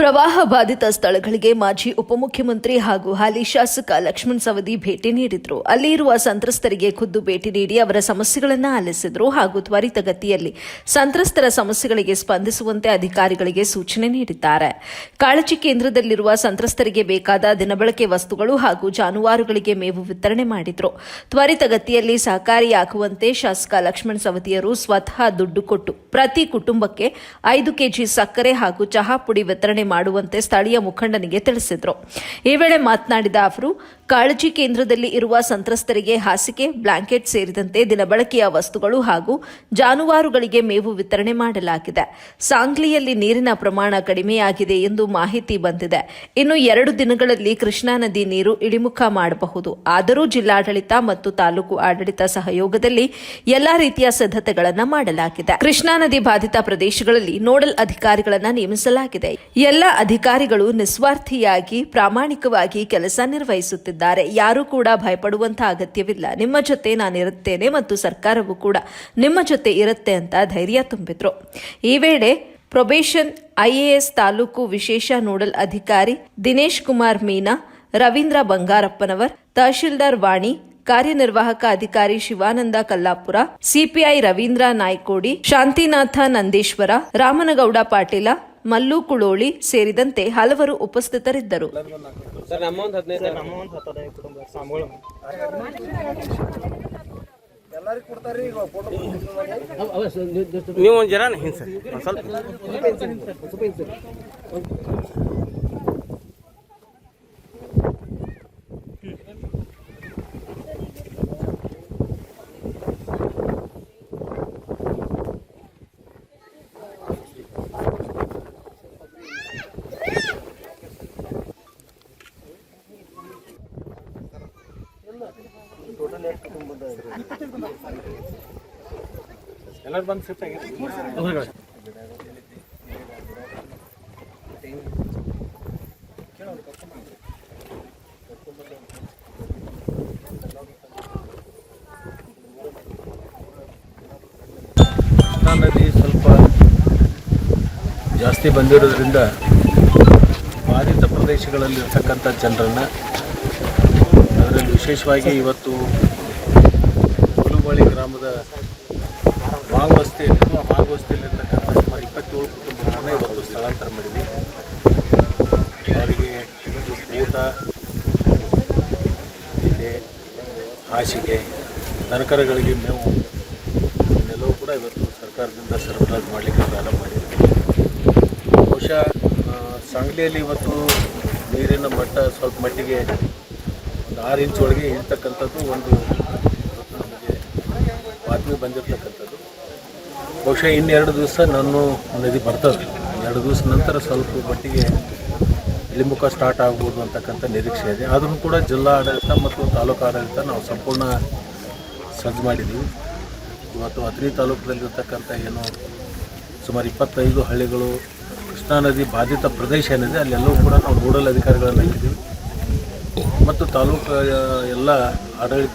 ಪ್ರವಾಹ ಬಾಧಿತ ಸ್ಥಳಗಳಿಗೆ ಮಾಜಿ ಉಪಮುಖ್ಯಮಂತ್ರಿ ಹಾಗೂ ಹಾಲಿ ಶಾಸಕ ಲಕ್ಷ್ಮಣ್ ಸವದಿ ಭೇಟಿ ನೀಡಿದ್ರು. ಅಲ್ಲಿ ಇರುವ ಸಂತ್ರಸ್ತರಿಗೆ ಖುದ್ದು ಭೇಟಿ ನೀಡಿ ಅವರ ಸಮಸ್ಯೆಗಳನ್ನು ಆಲಿಸಿದ್ರು ಹಾಗೂ ತ್ವರಿತಗತಿಯಲ್ಲಿ ಸಂತ್ರಸ್ತರ ಸಮಸ್ಯೆಗಳಿಗೆ ಸ್ಪಂದಿಸುವಂತೆ ಅಧಿಕಾರಿಗಳಿಗೆ ಸೂಚನೆ ನೀಡಿದ್ದಾರೆ. ಕಾಳಜಿ ಕೇಂದ್ರದಲ್ಲಿರುವ ಸಂತ್ರಸ್ತರಿಗೆ ಬೇಕಾದ ದಿನಬಳಕೆ ವಸ್ತುಗಳು ಹಾಗೂ ಜಾನುವಾರುಗಳಿಗೆ ಮೇವು ವಿತರಣೆ ಮಾಡಿದ್ರು. ತ್ವರಿತಗತಿಯಲ್ಲಿ ಸಹಕಾರಿಯಾಗುವಂತೆ ಶಾಸಕ ಲಕ್ಷ್ಮಣ್ ಸವದಿಯರು ಸ್ವತಃ ದುಡ್ಡು ಕೊಟ್ಟು ಪ್ರತಿ ಕುಟುಂಬಕ್ಕೆ ಐದು ಕೆಜಿ ಸಕ್ಕರೆ ಹಾಗೂ ಚಹಾ ಪುಡಿ ವಿತರಣೆ ಮಾಡುವಂತೆ ಸ್ಥಳೀಯ ಮುಖಂಡನಿಗೆ ತಿಳಿಸಿದರು. ಈ ವೇಳೆ ಮಾತನಾಡಿದ ಅವರು, ಕಾಳಜಿ ಕೇಂದ್ರದಲ್ಲಿ ಇರುವ ಸಂತ್ರಸ್ತರಿಗೆ ಹಾಸಿಗೆ, ಬ್ಲಾಂಕೆಟ್ ಸೇರಿದಂತೆ ದಿನಬಳಕೆಯ ವಸ್ತುಗಳು ಹಾಗೂ ಜಾನುವಾರುಗಳಿಗೆ ಮೇವು ವಿತರಣೆ ಮಾಡಲಾಗಿದೆ. ಸಾಂಗ್ಲಿಯಲ್ಲಿ ನೀರಿನ ಪ್ರಮಾಣ ಕಡಿಮೆಯಾಗಿದೆ ಎಂದು ಮಾಹಿತಿ ಬಂದಿದೆ. ಇನ್ನು ಎರಡು ದಿನಗಳಲ್ಲಿ ಕೃಷ್ಣಾ ನದಿ ನೀರು ಇಳಿಮುಖ ಮಾಡಬಹುದು. ಆದರೂ ಜಿಲ್ಲಾಡಳಿತ ಮತ್ತು ತಾಲೂಕು ಆಡಳಿತ ಸಹಯೋಗದಲ್ಲಿ ಎಲ್ಲಾ ರೀತಿಯ ಸಿದ್ಧತೆಗಳನ್ನು ಮಾಡಲಾಗಿದೆ. ಕೃಷ್ಣಾ ನದಿ ಬಾಧಿತ ಪ್ರದೇಶಗಳಲ್ಲಿ ನೋಡಲ್ ಅಧಿಕಾರಿಗಳನ್ನು ನೇಮಿಸಲಾಗಿದೆ. ಎಲ್ಲ ಅಧಿಕಾರಿಗಳು ನಿಸ್ವಾರ್ಥಿಯಾಗಿ, ಪ್ರಾಮಾಣಿಕವಾಗಿ ಕೆಲಸ ನಿರ್ವಹಿಸುತ್ತಿದ್ದಾರೆ. ಯಾರೂ ಕೂಡ ಭಯಪಡುವಂತಹ ಅಗತ್ಯವಿಲ್ಲ. ನಿಮ್ಮ ಜೊತೆ ನಾನಿರುತ್ತೇನೆ ಮತ್ತು ಸರ್ಕಾರವು ಕೂಡ ನಿಮ್ಮ ಜೊತೆ ಇರುತ್ತೆ ಅಂತ ಧೈರ್ಯ ತುಂಬಿದ್ರು. ಈ ವೇಳೆ ಪ್ರೊಬೇಷನ್, ಐಎಎಸ್ ತಾಲೂಕು ವಿಶೇಷ ನೋಡಲ್ ಅಧಿಕಾರಿ ದಿನೇಶ್ ಕುಮಾರ್ ಮೀನಾ, ರವೀಂದ್ರ ಬಂಗಾರಪ್ಪನವರ್, ತಹಶೀಲ್ದಾರ್ ವಾಣಿ, ಕಾರ್ಯನಿರ್ವಾಹಕ ಅಧಿಕಾರಿ ಶಿವಾನಂದ ಕಲ್ಲಾಪುರ, ಸಿಪಿಐ ರವೀಂದ್ರ ನಾಯ್ಕೋಡಿ, ಶಾಂತಿನಾಥ ನಂದೀಶ್ವರ, ರಾಮನಗೌಡ ಪಾಟೀಲ ಮಲ್ಲು ಕುಳೋಳಿ ಸೇರಿದಂತೆ ಹಲವರು ಉಪಸ್ಥಿತರಿದ್ದರು. ಸರ್ ನಮ್ಮ ಒಂದು ಹದಿನೈದು ಸರ್ ನಮ್ಮ ಒಂದು ಹತ್ತದ ಕುಟುಂಬ ಸ್ವಾಮಿಗಳು ನೀವು ಸರ್ ಒಂದ್ ಸ್ವಲ್ಪ ಎಲ್ಲರೂ ಬಂದು ಶಿಫ್ಟ್ ಆಗಿರ್ತೀವಿ ನದಿ ಸ್ವಲ್ಪ ಜಾಸ್ತಿ ಬಂದಿರೋದ್ರಿಂದ ಬಾಧಿತ ಪ್ರದೇಶಗಳಲ್ಲಿರ್ತಕ್ಕಂಥ ಜನರನ್ನು ಅದರಲ್ಲಿ ವಿಶೇಷವಾಗಿ ಇವತ್ತು ಹುಲುಬಳಿ ಗ್ರಾಮದ ಭಾಗವಸ್ತಿಯಲ್ಲಿ ಭಾಗವಸ್ತಿಯಲ್ಲಿರ್ತಕ್ಕಂಥ ಸುಮಾರು ಇಪ್ಪತ್ತೇಳು ಕುಟುಂಬಗಳನ್ನು ಇವತ್ತು ಸ್ಥಳಾಂತರ ಮಾಡಿದ್ವಿ. ಅವರಿಗೆ ಊಟ ಇದೆ ಹಾಸಿಗೆ ದನಕರಗಳಿಗೆ ಮೇವು ಇದೆಲ್ಲವೂ ಕೂಡ ಇವತ್ತು ಸರ್ಕಾರದಿಂದ ಸರಬರಾಜು ಮಾಡಲಿಕ್ಕೆ ಪ್ರಾರಂಭ ಮಾಡಿದೆ ಬಹುಶಃ ಸಾಂಗ್ಲಿಯಲ್ಲಿ ಇವತ್ತು ನೀರಿನ ಮಟ್ಟ ಸ್ವಲ್ಪ ಮಟ್ಟಿಗೆ ಒಂದು ಆರು ಇಂಚ್ ಒಳಗೆ ಇರ್ತಕ್ಕಂಥದ್ದು ಒಂದು, ನಮಗೆ ಬಾತ್ಮಿ ಬಂದಿರತಕ್ಕಂಥದ್ದು. ಬಹುಶಃ ಇನ್ನೆರಡು ದಿವಸ ನಾನು ನದಿ ಬರ್ತದೆ. ಎರಡು ದಿವಸ ನಂತರ ಸ್ವಲ್ಪ ಮಟ್ಟಿಗೆ ಇಳಿಮುಖ ಸ್ಟಾರ್ಟ್ ಆಗ್ಬೋದು ಅಂತಕ್ಕಂಥ ನಿರೀಕ್ಷೆ ಇದೆ. ಆದರೂ ಕೂಡ ಜಿಲ್ಲಾ ಆಡಳಿತ ಮತ್ತು ತಾಲೂಕು ಆಡಳಿತ ನಾವು ಸಂಪೂರ್ಣ ಸಜ್ಜು ಮಾಡಿದ್ದೀವಿ ಇವತ್ತು ಅತ್ರಿ ತಾಲೂಕಿನಲ್ಲಿರ್ತಕ್ಕಂಥ ಏನು ಸುಮಾರು ಇಪ್ಪತ್ತೈದು ಹಳ್ಳಿಗಳು ಕೃಷ್ಣಾ ನದಿ ಬಾಧಿತ ಪ್ರದೇಶ ಏನಿದೆ, ಅಲ್ಲೆಲ್ಲವೂ ಕೂಡ ನಾವು ನೋಡಲ್ ಅಧಿಕಾರಿಗಳನ್ನು ಹಾಕಿದ್ದೀವಿ ಮತ್ತು ತಾಲೂಕು ಎಲ್ಲ ಆಡಳಿತ